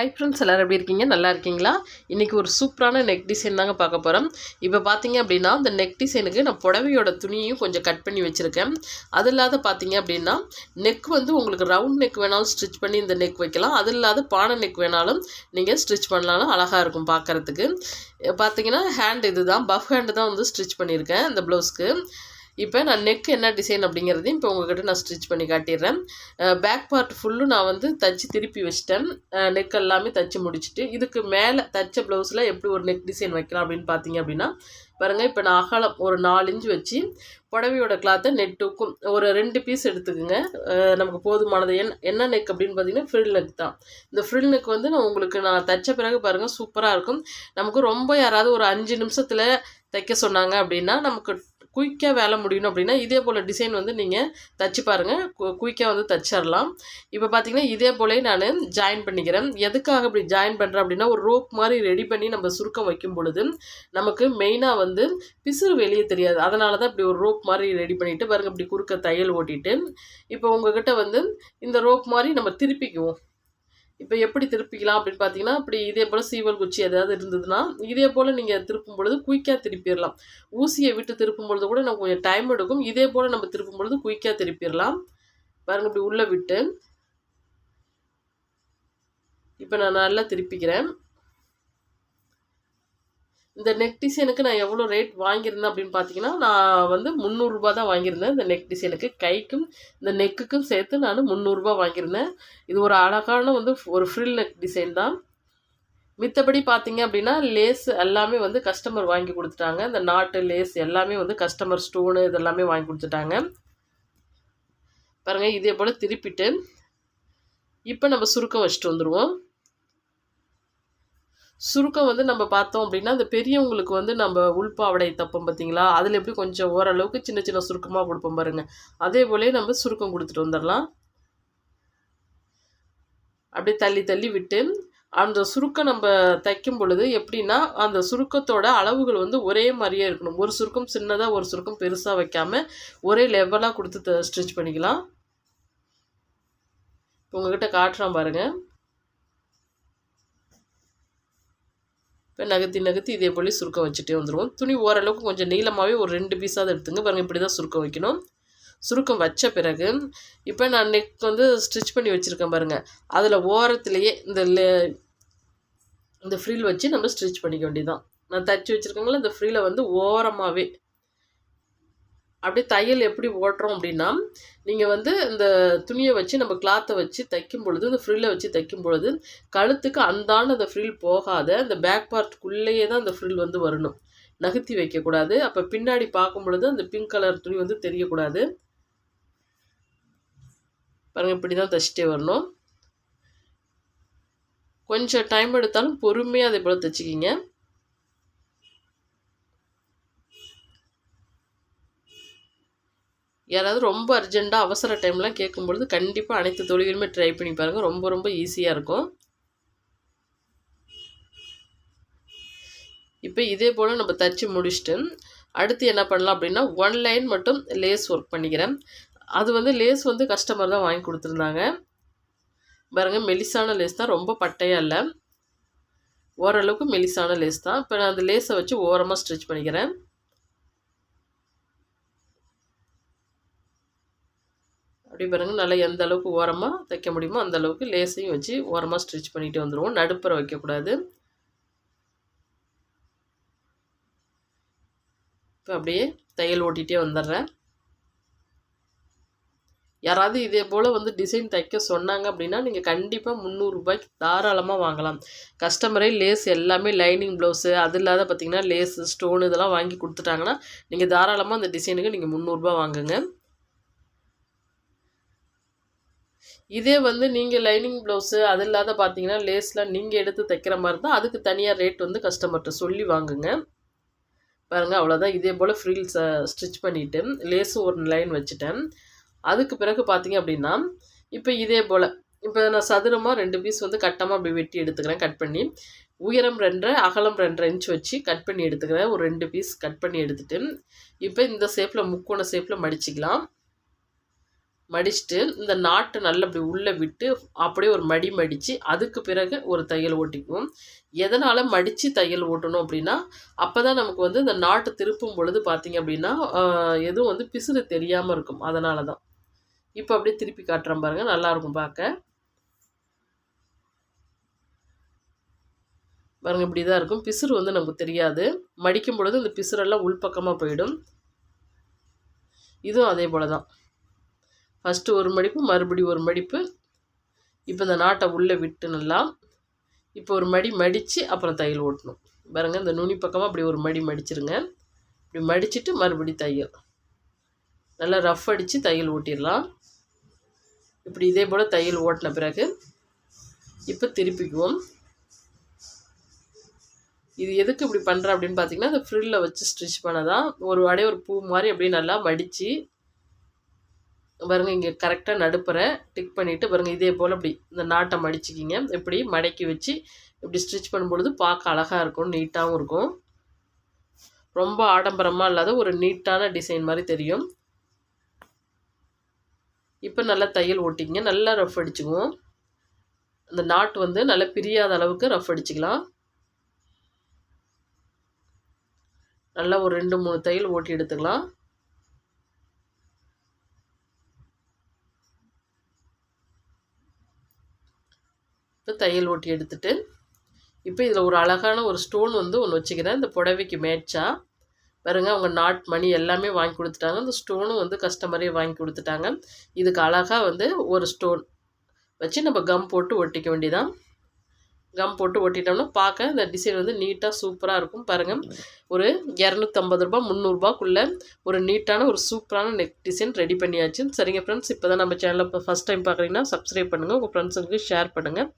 Hi friends எல்லோரும் எப்படி இருக்கீங்க? நல்லா இருக்கீங்களா? இன்றைக்கி ஒரு சூப்பரான நெக் டிசைன் தாங்க பார்க்க போகிறோம் இப்போ பார்த்தீங்க அப்படின்னா அந்த நெக் டிசைனுக்கு நான் புடவையோட துணியையும் கொஞ்சம் கட் பண்ணி வச்சுருக்கேன். அது இல்லாத பார்த்தீங்க அப்படின்னா நெக் வந்து உங்களுக்கு ரவுண்ட் நெக் வேணாலும் ஸ்டிச் பண்ணி இந்த நெக் வைக்கலாம். அது இல்லாத பானை நெக் வேணாலும் நீங்கள் ஸ்டிச் பண்ணலாம். அழகாக இருக்கும் பார்க்குறதுக்கு பார்த்தீங்கன்னா ஹேண்ட் இது தான் பஃப் ஹேண்டு தான் வந்து ஸ்டிச் பண்ணியிருக்கேன் இந்த ப்ளவுஸ்க்கு இப்போ நான் நெக் என்ன டிசைன் அப்படிங்கிறதையும் இப்போ உங்ககிட்ட நான் ஸ்டிச் பண்ணி காட்டிடுறேன். பேக் பார்ட் ஃபுல்லும் நான் வந்து தச்சு திருப்பி வச்சிட்டேன். நெக் எல்லாமே தச்சு முடிச்சுட்டு இதுக்கு மேலே தச்ச ப்ளவுஸில் எப்படி ஒரு நெக் டிசைன் வைக்கலாம் அப்படின்னு பார்த்தீங்க அப்படின்னா பாருங்கள் இப்போ நான் அகலம் ஒரு நாலு இன்ச்சு வச்சு புடவையோட கிளாத்தை நெட்டுக்கும் ஒரு ரெண்டு பீஸ் எடுத்துக்கோங்க. நமக்கு போதுமானது. என் என்ன நெக் அப்படின்னு பார்த்தீங்கன்னா ஃப்ரில் நெக் தான். இந்த ஃப்ரில் நெக் வந்து நான் உங்களுக்கு நான் தைச்ச பிறகு பாருங்கள் சூப்பராக இருக்கும். நமக்கு ரொம்ப யாராவது ஒரு அஞ்சு நிமிஷத்தில் தைக்க சொன்னாங்க அப்படின்னா நமக்கு குயிக்காக வேலை முடியணும் அப்படின்னா இதே போல் டிசைன் வந்து நீங்கள் தச்சு பாருங்கள் குயிக்காக வந்து தச்சிடலாம் இப்போ பார்த்தீங்கன்னா இதே போலே நான் ஜாயின் பண்ணிக்கிறேன். எதுக்காக இப்படி ஜாயின் பண்ணுறேன் அப்படின்னா ஒரு ரோப் மாதிரி ரெடி பண்ணி நம்ம சுருக்கம் வைக்கும் பொழுது நமக்கு மெயினாக வந்து பிசுறு வெளியே தெரியாது. அதனால தான் இப்படி ஒரு ரோப் மாதிரி ரெடி பண்ணிவிட்டு பாருங்கள் இப்படி குறுக்க தையல் ஓட்டிட்டு இப்போ உங்ககிட்ட வந்து இந்த ரோப் மாதிரி நம்ம திருப்பிக்குவோம். இப்போ எப்படி திருப்பிக்கலாம் அப்படின்னு பார்த்தீங்கன்னா அப்படி இதே போல் சீவல் குச்சி எதாவது இருந்ததுன்னா இதே போல் நீங்கள் திருப்பும் பொழுது குயிக்காக திருப்பிடலாம். ஊசியை விட்டு திருப்பும் பொழுது கூட நம்ம கொஞ்சம் டைம் எடுக்கும். இதே போல் நம்ம திருப்பும் பொழுது குயிக்காக திருப்பிடலாம். பாருங்கள் இப்படி உள்ளே விட்டு. இப்போ நான் நல்லா திருப்பிக்கிறேன். இந்த நெக் டிசைனுக்கு நான் எவ்வளோ ரேட் வாங்கியிருந்தேன் அப்படின்னு பார்த்தீங்கன்னா நான் வந்து முந்நூறுரூபா தான் வாங்கியிருந்தேன். இந்த நெக் டிசைனுக்கு கைக்கும் இந்த நெக்குக்கும் சேர்த்து நான் முந்நூறுரூபா வாங்கியிருந்தேன். இது ஒரு அழகான வந்து ஒரு ஃப்ரில் நெக் டிசைன் தான். மித்தபடி பார்த்தீங்க அப்படின்னா லேஸ் எல்லாமே வந்து கஸ்டமர் வாங்கி கொடுத்துட்டாங்க. இந்த நாட்டு லேஸ் எல்லாமே வந்து கஸ்டமர் ஸ்டோனு இதெல்லாமே வாங்கி கொடுத்துட்டாங்க. பாருங்கள் இதே போல் திருப்பிட்டு இப்போ நம்ம சுருக்கம் வச்சுட்டு வந்துடுவோம் சுருக்கம் வந்து நம்ம பார்த்தோம் அப்படின்னா அந்த பெரியவங்களுக்கு வந்து நம்ம உள்பாவடை தப்போம் பார்த்தீங்களா? அதில் எப்படி கொஞ்சம் ஓரளவுக்கு சின்ன சின்ன சுருக்கமாக கொடுப்போம் பாருங்கள் அதே போலே நம்ம சுருக்கம் கொடுத்துட்டு வந்துடலாம். அப்படியே தள்ளி தள்ளி விட்டு அந்த சுருக்கம் நம்ம தைக்கும் பொழுது எப்படின்னா அந்த சுருக்கத்தோட அளவுகள் வந்து ஒரே மாதிரியே இருக்கணும். ஒரு சுருக்கம் சின்னதாக ஒரு சுருக்கம் பெருசாக வைக்காமல் ஒரே லெவலாக கொடுத்து ஸ்டிச் பண்ணிக்கலாம். உங்ககிட்ட காட்டுறோம் பாருங்கள் இப்போ நகர்த்தி நகர்த்தி இதே போல் சுருக்கம் வச்சுட்டே வந்துடுவோம் துணி ஓரளவுக்கு கொஞ்சம் நீளமாகவே ஒரு ரெண்டு பீஸாவது எடுத்துங்க. பாருங்கள் இப்படி தான் சுருக்கம் வைக்கணும். சுருக்கம் வச்ச பிறகு இப்போ நான் நெக் வந்து ஸ்டிச் பண்ணி வச்சுருக்கேன் பாருங்கள் அதில் ஓரத்துலேயே இந்த இந்த ஃப்ரீல் வச்சு நம்ம ஸ்டிச் பண்ணிக்க வேண்டியதான் நான் தைச்சி வச்சுருக்கேங்களா இந்த ஃப்ரீலை வந்து ஓரமாகவே அப்படியே தையல் எப்படி ஓட்டுறோம் அப்படின்னா நீங்கள் வந்து இந்த துணியை வச்சு நம்ம கிளாத்தை வச்சு தைக்கும் பொழுது இந்த ஃப்ரில்லை வச்சு தைக்கும் பொழுது கழுத்துக்கு அந்தான அந்த ஃப்ரில் போகாத அந்த பேக் பார்ட்டுக்குள்ளேயே தான் அந்த ஃப்ரில் வந்து வரணும். நகர்த்தி வைக்கக்கூடாது. அப்போ பின்னாடி பார்க்கும் பொழுது அந்த பிங்க் கலர் துணி வந்து தெரியக்கூடாது. பாருங்கள் இப்படி தான் தைச்சிட்டே வரணும். கொஞ்சம் டைம் எடுத்தாலும் பொறுமையாக அதே போல் தைச்சிக்கிங்க. யாராவது ரொம்ப அர்ஜெண்ட்டாக அவசர டைம்லாம் கேட்கும்பொழுது கண்டிப்பாக அனைத்து தொழிலுமே ட்ரை பண்ணி பாருங்கள் ரொம்ப ரொம்ப ஈஸியாக இருக்கும். இப்போ இதே போல் நம்ம தச்சு முடிச்சுட்டு அடுத்து என்ன பண்ணலாம் அப்படின்னா ஒன் லைன் மட்டும் லேஸ் ஒர்க் பண்ணிக்கிறேன். அது வந்து லேஸ் வந்து கஸ்டமர் தான் வாங்கி கொடுத்துருந்தாங்க. பாருங்கள் மெலிசான லேஸ் தான் ரொம்ப பட்டையாக இல்லை. ஓரளவுக்கு மெலிசான லேஸ் தான். இப்போ நான் அந்த லேஸை வச்சு ஓரமாக ஸ்ட்ரெச் பண்ணிக்கிறேன். அப்படி பாருங்கள் நல்லா எந்த அளவுக்கு ஓரமாக தைக்க முடியுமோ அந்த அளவுக்கு லேஸையும் வச்சு ஓரமாக ஸ்டிச் பண்ணிட்டு வந்துடுவோம் நடுப்புற வைக்கக்கூடாது. இப்போ அப்படியே தையல் ஓட்டிகிட்டே வந்துடுறேன். யாராவது இதே போல் வந்து டிசைன் தைக்க சொன்னாங்க அப்படின்னா நீங்கள் கண்டிப்பாக முந்நூறுரூபாய்க்கு தாராளமாக வாங்கலாம். கஸ்டமரே லேஸ் எல்லாமே லைனிங் ப்ளவுஸு அது இல்லாத பார்த்திங்கன்னா லேஸு ஸ்டோன் இதெல்லாம் வாங்கி கொடுத்துட்டாங்கன்னா நீங்கள் தாராளமாக அந்த டிசைனுக்கு நீங்கள் முந்நூறுரூபா வாங்குங்க. இதே வந்து நீங்கள் லைனிங் ப்ளவுஸு அது இல்லாத பார்த்தீங்கன்னா லேஸ்லாம் நீங்கள் எடுத்து தைக்கிற மாதிரி தான் அதுக்கு தனியாக ரேட் வந்து கஸ்டமர்கிட்ட சொல்லி வாங்குங்க. பாருங்கள் அவ்வளோதான் இதே போல் ஃப்ரீல்ஸை ஸ்டிச் பண்ணிவிட்டு லேஸும் ஒரு லைன் வச்சுட்டேன். அதுக்கு பிறகு பார்த்தீங்க அப்படின்னா இப்போ இதே போல் இப்போ நான் சதுரமாக ரெண்டு பீஸ் வந்து கட்டமாக அப்படி வெட்டி எடுத்துக்கிறேன் கட் பண்ணி. உயரம் ரெண்டரை அகலம் ரெண்டரை இன்ச் வச்சு கட் பண்ணி எடுத்துக்கிறேன். ஒரு ரெண்டு பீஸ் கட் பண்ணி எடுத்துகிட்டு இப்போ இந்த ஷேப்பில் முக்கோண ஷேப்பில் மடிச்சிக்கலாம். மடிச்சுட்டு இந்த நாட்டை நல்லா அப்படி உள்ளே விட்டு அப்படியே ஒரு மடி மடித்து அதுக்கு பிறகு ஒரு தையல் ஓட்டிக்குவோம். எதனால் மடித்து தையல் ஓட்டணும் அப்படின்னா அப்போ தான் நமக்கு வந்து இந்த நாட்டு திருப்பும் பொழுது பார்த்திங்க அப்படின்னா எதுவும் வந்து பிசுறு தெரியாமல் இருக்கும். அதனால தான் இப்போ அப்படியே திருப்பி காட்டுறேன் பாருங்கள் நல்லாயிருக்கும் பார்க்க. பாருங்கள் இப்படி தான் இருக்கும். பிசுறு வந்து நமக்கு தெரியாது. மடிக்கும் பொழுது இந்த பிசுறெல்லாம் உள்பக்கமாக போயிடும். இதுவும் அதே போல் தான் ஃபஸ்ட்டு ஒரு மடிப்பு மறுபடி ஒரு மடிப்பு. இப்போ இந்த நாட்டை உள்ளே விட்டு நல்லா இப்போ ஒரு மடி மடித்து அப்புறம் தையல் ஓட்டணும். பாருங்கள் இந்த நுனி பக்கமாக அப்படி ஒரு மடி மடிச்சிருங்க. இப்படி மடிச்சுட்டு மறுபடி தையல். நல்லா ரஃப் அடித்து தையல் ஓட்டிடலாம். இப்படி இதே போல் தையல் ஓட்டின பிறகு இப்போ திருப்பிக்குவோம். இது எதுக்கு இப்படி பண்ணுறேன் அப்படின்னு பார்த்தீங்கன்னா இந்த ஃப்ரில்ல வச்சு ஸ்டிச் பண்ணதான் ஒரு அடைய ஒரு பூ மாதிரி அப்படியே நல்லா மடித்து பாருங்கள் இங்கே கரெக்டாக நடுப்புற டிக் பண்ணிவிட்டு பாருங்கள் இதே போல் இப்படி இந்த நாட்டை மடிச்சிக்கிங்க இப்படி மடக்கி வச்சு இப்படி ஸ்டிச் பண்ணும்பொழுது பார்க்க அழகாக இருக்கும் நீட்டாகவும் இருக்கும். ரொம்ப ஆடம்பரமாக இல்லாத ஒரு நீட்டான டிசைன் மாதிரி தெரியும். இப்போ நல்லா தையல் ஓட்டிங்க நல்லா ரஃப் அடிச்சுக்குவோம். அந்த நாட்டு வந்து நல்லா பிரியாத அளவுக்கு ரஃப் அடிச்சுக்கலாம். நல்லா ஒரு ரெண்டு மூணு தையல் ஓட்டி எடுத்துக்கலாம். இப்போ தையல் ஓட்டி எடுத்துட்டு இப்போ இதில் ஒரு அழகான ஒரு ஸ்டோன் வந்து ஒன்று வச்சுக்கிறேன். இந்த புடவைக்கு மேட்சாக பாருங்க அவங்க நாட் மணி எல்லாமே வாங்கி கொடுத்துட்டாங்க. இந்த ஸ்டோனும் வந்து கஸ்டமரே வாங்கி கொடுத்துட்டாங்க. இதுக்கு அழகாக வந்து ஒரு ஸ்டோன் வச்சு நம்ம கம் போட்டு ஒட்டிக்க வேண்டியதான் கம் போட்டு ஒட்டிட்டோம்னா பார்க்க இந்த டிசைன் வந்து நீட்டாக சூப்பராக இருக்கும். பாருங்கள் ஒரு இரநூத்தம்பது ரூபா முந்நூறுபாக்குள்ளே ஒரு நீட்டான ஒரு சூப்பரான நெக் டிசைன் ரெடி பண்ணியாச்சு. சரிங்க ஃப்ரெண்ட்ஸ் இப்போ தான் நம்ம சேனலில் இப்போ ஃபஸ்ட் டைம் பார்க்குறீங்கன்னா சப்ஸ்கிரைப் பண்ணுங்கள் உங்கள் ஃப்ரெண்ட்ஸுங்களுக்கு ஷேர் பண்ணுங்கள்